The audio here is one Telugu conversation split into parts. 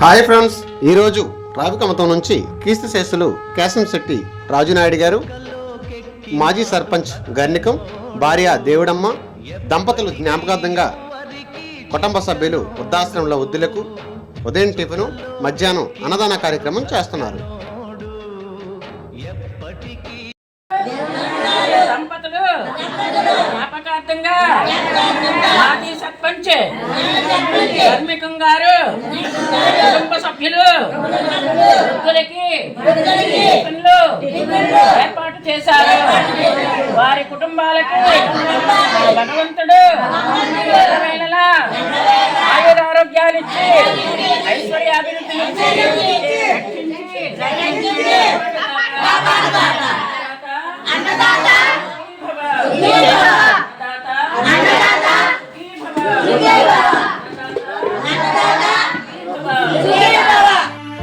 హాయ్ ఫ్రెండ్స్ ఈరోజు రావికమతం నుంచి క్రీస్తు శేషులు కేశం శెట్టి రాజునాయుడు గారు మాజీ సర్పంచ్ గర్నికం భార్య దేవుడమ్మ దంపతులు జ్ఞాపకార్థంగా కుటుంబ సభ్యులు వృద్ధాశ్రమంలో వృద్ధులకు ఉదయం టిఫిను మధ్యాహ్నం అన్నదాన కార్యక్రమం చేస్తున్నారు. జ్ఞాపకార్థంగా మాజీ సర్పంచ్ ధర్మికం గారు కుటుంబ సభ్యులు వృద్ధులకి ఏర్పాటు చేశారు. వారి కుటుంబాలకు భగవంతుడు ఆయురారోగ్యాలు ఇచ్చి ఐశ్వర్యాభివృద్ధి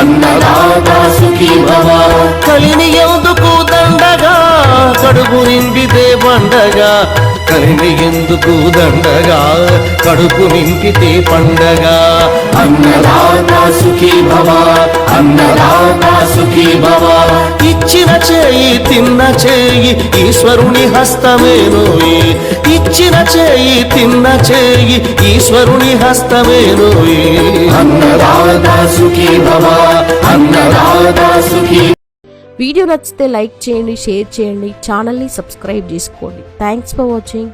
అన్నదాత సుఖీ భవ కలిని ఎందుకు దండగా? కడుపు నింపితే పండగా. కలిని ఎందుకు దండగా? కడుపు నింపితే పండగ. అన్నదాత సుఖీ భవ అన్నదాత సుఖీ భవ తిన్న చేయి ఈశ్వరుని హస్తమేనోయి ఇచ్చిన చేయి తిన్న చేయి ఈశ్వరుని హస్తమేనోయి అన్నదాత సుఖీ భవ అన్నదాత సుఖీ వీడియో నచ్చితే లైక్ చేయండి షేర్ చేయండి ఛానల్ని సబ్స్క్రైబ్ చేసుకోండి. Thanks for watching